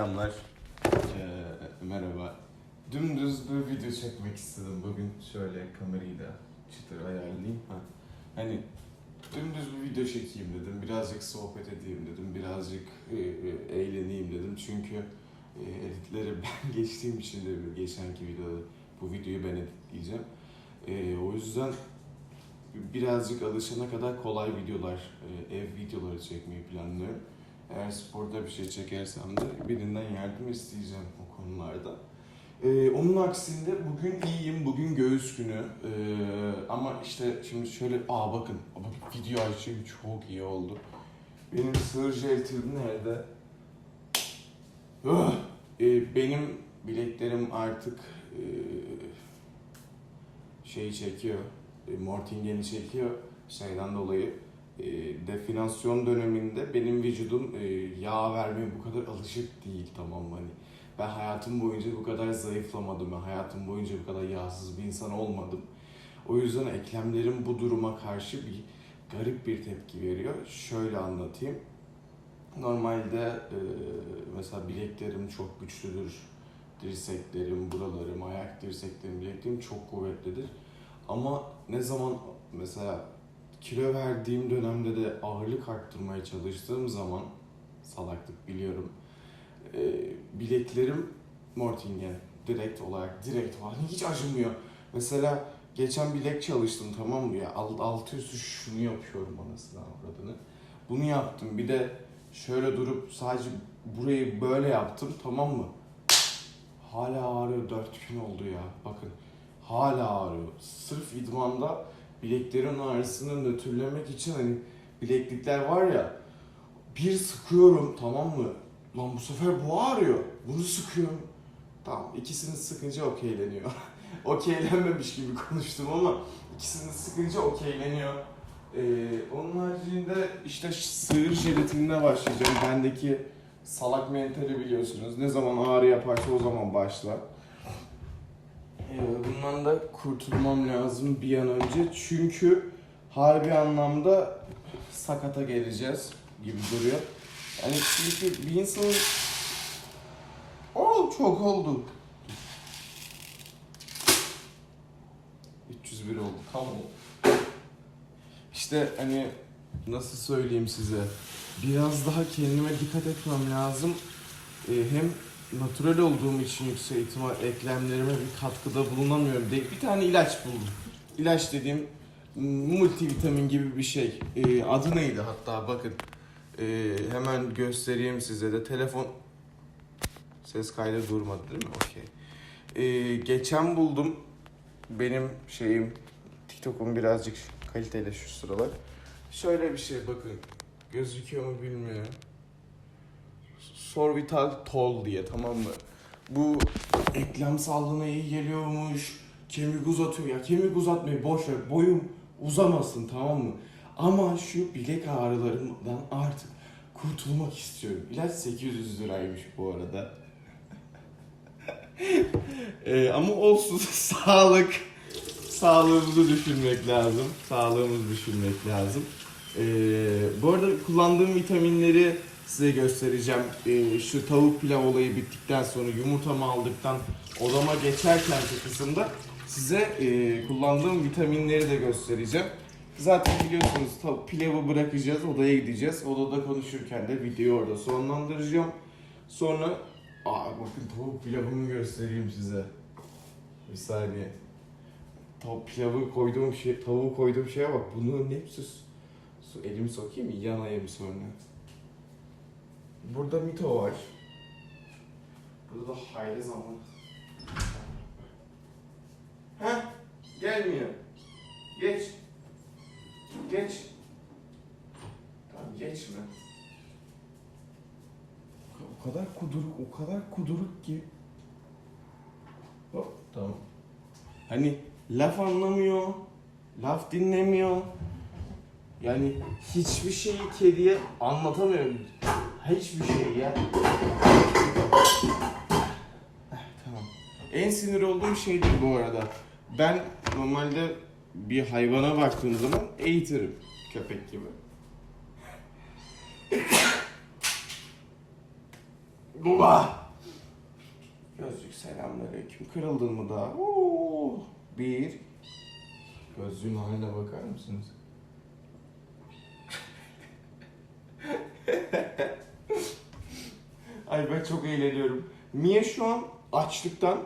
Selamlar. Ee, merhaba. Dümdüz bir video çekmek istedim bugün. Şöyle kamerayı da çıtır ayarlayayım. Ha. Hani dümdüz bir video çekeyim dedim. Birazcık sohbet edeyim dedim. Birazcık e, e, eğleneyim dedim. Çünkü e, editleri ben geçtiğim için de geçenki videoda bu videoyu ben editleyeceğim. E, o yüzden birazcık alışana kadar kolay videolar, e, ev videoları çekmeyi planlıyorum. Eğer sporda bir şey çekersem de birinden yardım isteyeceğim o konularda. Ee, onun aksinde bugün iyiyim, bugün göğüs günü. Ee, ama işte şimdi şöyle, aa bakın, bakın video açayım çok iyi oldu. Benim sığır jelatin nerede? Öh! Ee, benim bileklerim artık e, şeyi çekiyor, e, Mortingen'i çekiyor şeyden dolayı definasyon döneminde benim vücudum e, yağ vermeye bu kadar alışık değil tamam mı? Hani ben hayatım boyunca bu kadar zayıflamadım. Ben hayatım boyunca bu kadar yağsız bir insan olmadım. O yüzden eklemlerim bu duruma karşı bir garip bir tepki veriyor. Şöyle anlatayım. Normalde e, mesela bileklerim çok güçlüdür. Dirseklerim, buralarım, ayak dirseklerim, bileklerim çok kuvvetlidir. Ama ne zaman mesela kilo verdiğim dönemde de ağırlık arttırmaya çalıştığım zaman salaklık biliyorum. E, bileklerim Mortingen direkt olarak direkt olarak hiç acımıyor. Mesela geçen bilek çalıştım tamam mı ya alt, altı üstü şunu yapıyorum anasını avradını. Bunu yaptım bir de şöyle durup sadece burayı böyle yaptım tamam mı? Hala ağrıyor 4 gün oldu ya bakın hala ağrıyor. Sırf idmanda bileklerin ağrısını nötrlemek için hani bileklikler var ya bir sıkıyorum tamam mı? Lan bu sefer bu ağrıyor. Bunu sıkıyorum. Tamam ikisini sıkınca okeyleniyor. Okeylenmemiş gibi konuştum ama ikisini sıkınca okeyleniyor. Ee, onun haricinde işte sığır jelatinine başlayacağım. Bendeki salak mentali biliyorsunuz. Ne zaman ağrı yaparsa o zaman başlar. Ee, bundan da kurtulmam lazım bir an önce. Çünkü harbi anlamda sakata geleceğiz gibi duruyor. Yani çünkü bir insanın... Oo çok oldu. 301 oldu. Tamam. İşte hani nasıl söyleyeyim size biraz daha kendime dikkat etmem lazım. Ee, hem natural olduğum için yüksek ihtimal eklemlerime bir katkıda bulunamıyorum. De bir tane ilaç buldum. İlaç dediğim multivitamin gibi bir şey. Ee, adı neydi hatta bakın. Ee, hemen göstereyim size de. Telefon ses kaydı durmadı değil mi? Okey. Ee, geçen buldum. Benim şeyim TikTok'um birazcık kaliteli şu sıralar. Şöyle bir şey bakın. Gözüküyor mu bilmiyorum. Sorvital Tol diye tamam mı? Bu eklem sağlığına iyi geliyormuş. Kemik uzatıyor. Ya kemik uzatmayı boş ver. Boyum uzamasın tamam mı? Ama şu bilek ağrılarımdan artık kurtulmak istiyorum. İlaç 800 liraymış bu arada. Ee, ama olsun sağlık. Sağlığımızı düşünmek lazım. Sağlığımızı düşünmek lazım. Ee, bu arada kullandığım vitaminleri size göstereceğim. Ee, şu tavuk pilav olayı bittikten sonra yumurtamı aldıktan odama geçerken kısımda size e, kullandığım vitaminleri de göstereceğim. Zaten biliyorsunuz tavuk pilavı bırakacağız, odaya gideceğiz. Odada konuşurken de videoyu orada sonlandıracağım. Sonra aa bakın tavuk pilavımı göstereyim size. Bir saniye. Tavuk pilavı koyduğum şey, tavuğu koyduğum şeye bak. Bunun hepsi su, elimi sokayım mı? Yanayım sonra. Burada mito var. Burada da hayli zaman. Heh, gelmiyor. Geç. Geç. Tamam geçme. O kadar kuduruk, o kadar kuduruk ki. Hop, tamam. Hani laf anlamıyor, laf dinlemiyor. Yani hiçbir şeyi kediye anlatamıyorum. Hiçbir şey ya. Eh, tamam. En sinir olduğum şeydir bu arada. Ben normalde bir hayvana baktığım zaman eğitirim. Köpek gibi. Baba. Gözlük selamünaleyküm. Kırıldın mı daha? Oo. Bir. Gözlüğün haline bakar mısınız? Ay ben çok eğleniyorum. Mia şu an açlıktan,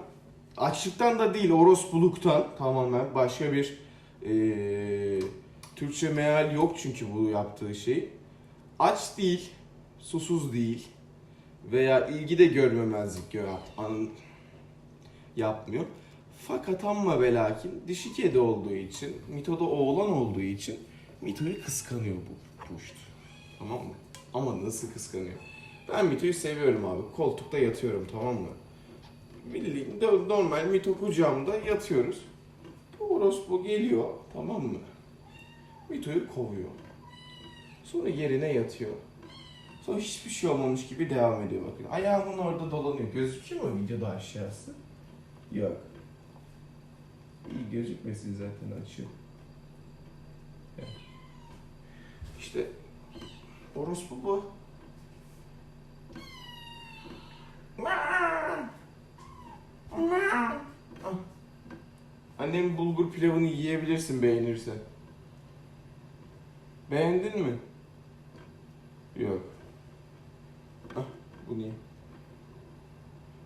açlıktan da değil orospuluktan tamamen başka bir eee, Türkçe meal yok çünkü bu yaptığı şey. Aç değil, susuz değil veya ilgi de görmemezlik yap, yapmıyor. Fakat ama ve lakin dişi kedi olduğu için, Mito'da oğlan olduğu için Mito'yu kıskanıyor bu puşt. Tamam mı? Ama nasıl kıskanıyor? Ben Mito'yu seviyorum abi. Koltukta yatıyorum tamam mı? Normal Mito kucağımda yatıyoruz. Orospu geliyor tamam mı? Mito'yu kovuyor. Sonra yerine yatıyor. Sonra hiçbir şey olmamış gibi devam ediyor bakın. Ayağımın orada dolanıyor. Gözüküyor mu videoda aşağısı? Yok. İyi gözükmesin zaten açıyor. İşte orospu bu. Annemin bulgur pilavını yiyebilirsin beğenirsen. Beğendin mi? Yok. Ah, bu niye?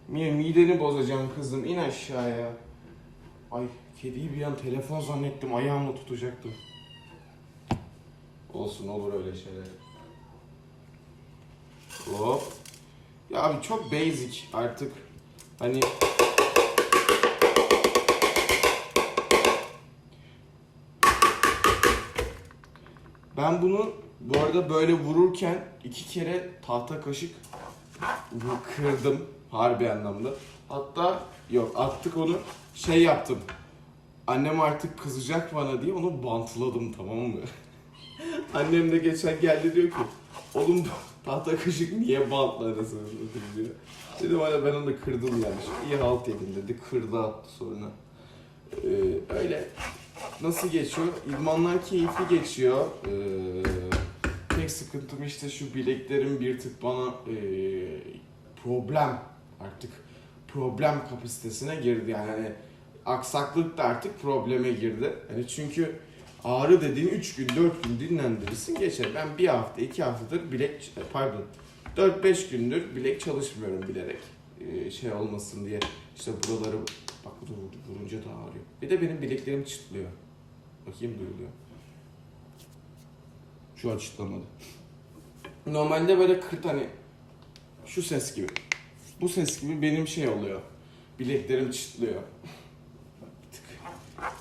Mia mideni bozacağım kızım. İn aşağıya. Ay kediyi bir an telefon zannettim. Ayağımla tutacaktım. Olsun olur öyle şeyler. Hop. Ya abi çok basic artık. Hani Ben bunu bu arada böyle vururken iki kere tahta kaşık kırdım harbi anlamda. Hatta yok attık onu şey yaptım. Annem artık kızacak bana diye onu bantladım tamam mı? Annem de geçen geldi diyor ki oğlum tahta kaşık niye bantladın diyor. Dedim hala ben onu da kırdım yani. İyi halt yedim dedi. Kırdı attı sonra. Ee, öyle. Nasıl geçiyor? İdmanlar keyifli geçiyor. Ee, tek sıkıntım işte şu bileklerim bir tık bana ee, problem artık problem kapasitesine girdi yani hani aksaklık da artık probleme girdi. Hani çünkü ağrı dediğin 3 gün 4 gün dinlendirirsin geçer. Ben bir hafta 2 haftadır bilek pardon 4-5 gündür bilek çalışmıyorum bilerek şey olmasın diye işte buraları bak vurdu, vurunca da ağrıyor. Bir de benim bileklerim çıtlıyor. Bakayım duyuluyor. Şu an çıtlamadı. Normalde böyle kırt hani şu ses gibi. Bu ses gibi benim şey oluyor. Bileklerim çıtlıyor.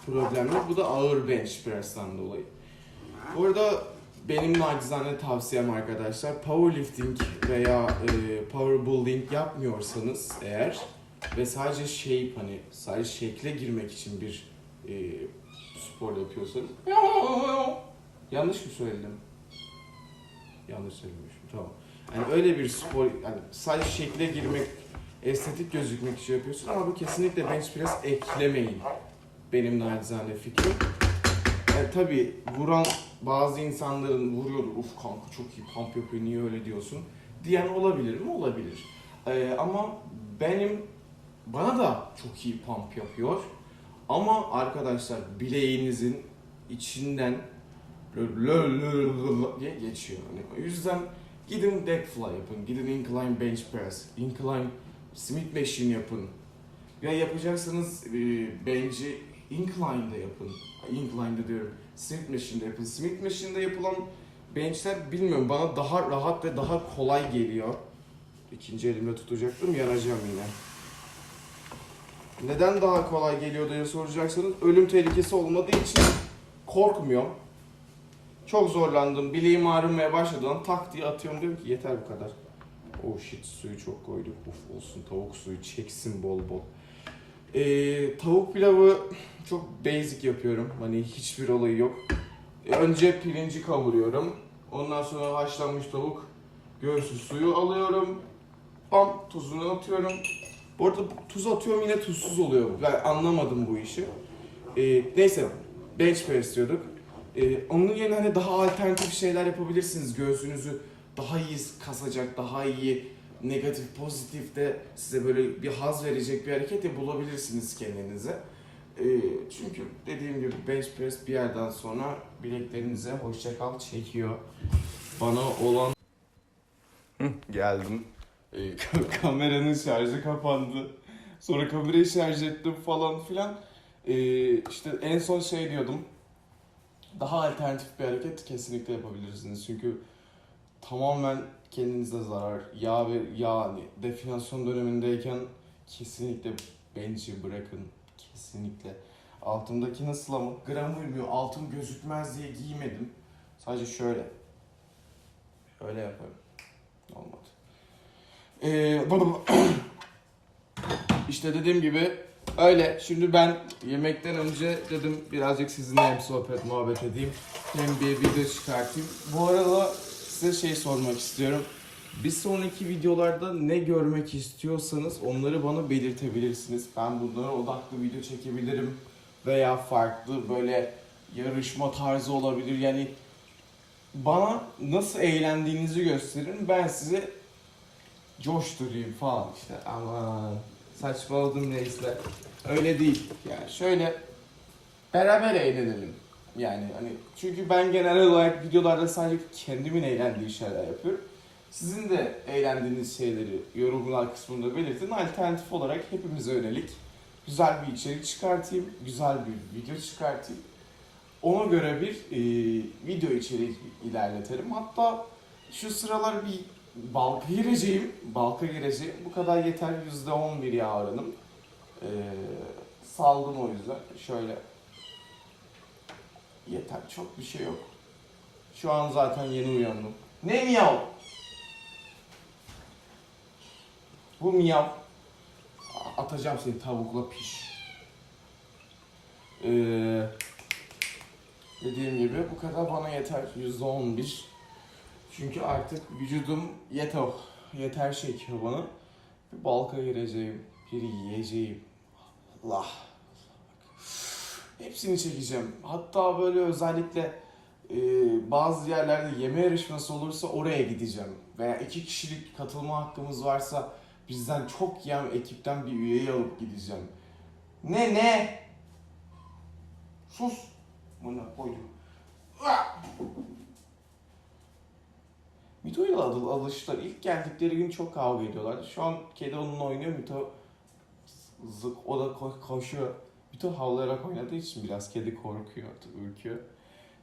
Problemli. Bu da ağır bench press'ten dolayı. Bu arada benim nacizane tavsiyem arkadaşlar powerlifting veya e, power building yapmıyorsanız eğer ve sadece shape hani sadece şekle girmek için bir e, spor yapıyorsanız yanlış mı söyledim? Yanlış söylemişim tamam. Yani öyle bir spor yani sadece şekle girmek estetik gözükmek için yapıyorsun ama bu kesinlikle bench press eklemeyin. Benim nacizane fikrim. Yani tabii vuran bazı insanların vuruyordur. Uf kanka çok iyi pump yapıyor niye öyle diyorsun. Diyen olabilir mi? Olabilir. Ee, ama benim bana da çok iyi pump yapıyor. Ama arkadaşlar bileğinizin içinden diye geçiyor. Hani o yüzden gidin deck fly yapın, gidin incline bench press, incline Smith machine yapın. Ya yapacaksanız e, bench'i incline'da yapın. Incline'da diyorum. Smith machine'de yapın. Smith machine'de yapılan benchler bilmiyorum bana daha rahat ve daha kolay geliyor. İkinci elimle tutacaktım yanacağım yine. Neden daha kolay geliyor diye soracaksanız ölüm tehlikesi olmadığı için korkmuyorum. Çok zorlandım. Bileğim ağrımaya başladığında tak diye atıyorum diyorum ki yeter bu kadar. Oh shit suyu çok koyduk. Uf olsun tavuk suyu çeksin bol bol. Ee, tavuk pilavı çok basic yapıyorum. Hani hiçbir olayı yok. Ee, önce pirinci kavuruyorum. Ondan sonra haşlanmış tavuk göğsü suyu alıyorum. Bam tuzunu atıyorum. Bu arada tuz atıyorum yine tuzsuz oluyor. Ben anlamadım bu işi. Ee, neyse bench press diyorduk. Ee, onun yerine hani daha alternatif şeyler yapabilirsiniz. Göğsünüzü daha iyi kasacak, daha iyi negatif, pozitif de size böyle bir haz verecek bir hareket de bulabilirsiniz kendinize. Ee, çünkü dediğim gibi bench press bir yerden sonra bileklerinize hoşça kal çekiyor. Bana olan geldim. Ee, kameranın şarjı kapandı. Sonra kamerayı şarj ettim falan filan. Ee, işte en son şey diyordum. Daha alternatif bir hareket kesinlikle yapabilirsiniz. Çünkü tamamen kendinize zarar. Yağ ve yağ hani definasyon dönemindeyken kesinlikle bench'i bırakın. Kesinlikle. Altımdaki nasıl ama gram uymuyor. Altım gözükmez diye giymedim. Sadece şöyle. Şöyle yaparım. Olmadı. Ee, işte dediğim gibi öyle. Şimdi ben yemekten önce dedim birazcık sizinle hem sohbet muhabbet edeyim hem bir video çıkartayım. Bu arada size şey sormak istiyorum. Bir sonraki videolarda ne görmek istiyorsanız onları bana belirtebilirsiniz. Ben bunlara odaklı video çekebilirim. Veya farklı böyle yarışma tarzı olabilir. Yani bana nasıl eğlendiğinizi gösterin. Ben size coşturayım falan işte. Aman saçmaladım neyse. Öyle değil. Yani şöyle beraber eğlenelim. Yani hani çünkü ben genel olarak videolarda sadece kendimin eğlendiği şeyler yapıyorum. Sizin de eğlendiğiniz şeyleri yorumlar kısmında belirtin. Alternatif olarak hepimize yönelik güzel bir içerik çıkartayım, güzel bir video çıkartayım. Ona göre bir e, video içeriği ilerletelim. Hatta şu sıralar bir balka gireceğim. Balka gireceğim. Bu kadar yeter. %11 yağ oranım. E, saldım o yüzden. Şöyle yeter. Çok bir şey yok. Şu an zaten yeni uyandım. Ne miyav? Bu miyav. Atacağım seni tavukla piş. Ee, dediğim gibi bu kadar bana yeter. %11. Çünkü artık vücudum yeter. Yeter çekiyor bana. Bir balka gireceğim. Bir yiyeceğim. Allah. Hepsini çekeceğim. Hatta böyle özellikle e, bazı yerlerde yeme yarışması olursa oraya gideceğim. Veya iki kişilik katılma hakkımız varsa bizden çok yiyen ekipten bir üyeyi alıp gideceğim. Ne ne? Sus. Buna koydum. Mito ile Adıl alıştılar. İlk geldikleri gün çok kavga ediyorlardı. Şu an kedi onunla oynuyor. Mito zık, o da ko- koşuyor. Mito havlayarak oynadığı için biraz kedi korkuyor, ürküyor.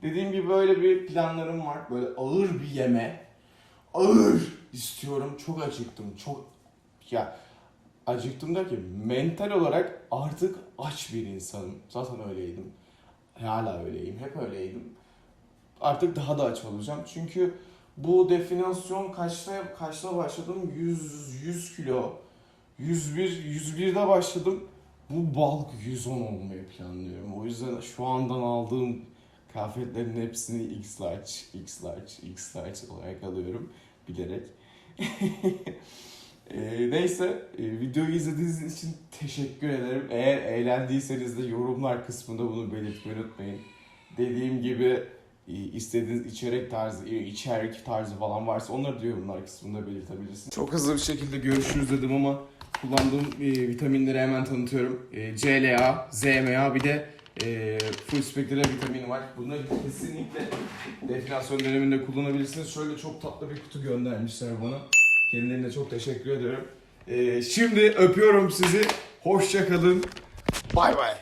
Dediğim gibi böyle bir planlarım var. Böyle ağır bir yeme. Ağır istiyorum. Çok acıktım. Çok ya acıktım da ki mental olarak artık aç bir insanım. Zaten öyleydim. Hala öyleyim. Hep öyleydim. Artık daha da aç olacağım. Çünkü bu definasyon kaçta kaçta başladım? 100 100 kilo. 101 101'de başladım. Bu bulk 110 olmayı planlıyorum. O yüzden şu andan aldığım kıyafetlerin hepsini X large, X large, X large olarak alıyorum bilerek. Ee, neyse e, videoyu izlediğiniz için teşekkür ederim. Eğer eğlendiyseniz de yorumlar kısmında bunu belirtmeyi unutmayın. Dediğim gibi istediğiniz içerik tarzı, e, içerik tarzı falan varsa onları da yorumlar kısmında belirtebilirsiniz. Çok hızlı bir şekilde görüşürüz dedim ama kullandığım e, vitaminleri hemen tanıtıyorum. E, CLA, ZMA bir de full spektra vitamini var. Bunları kesinlikle definasyon döneminde kullanabilirsiniz. Şöyle çok tatlı bir kutu göndermişler bana. Kendilerine çok teşekkür ediyorum. Şimdi öpüyorum sizi. Hoşça kalın. Bay bay.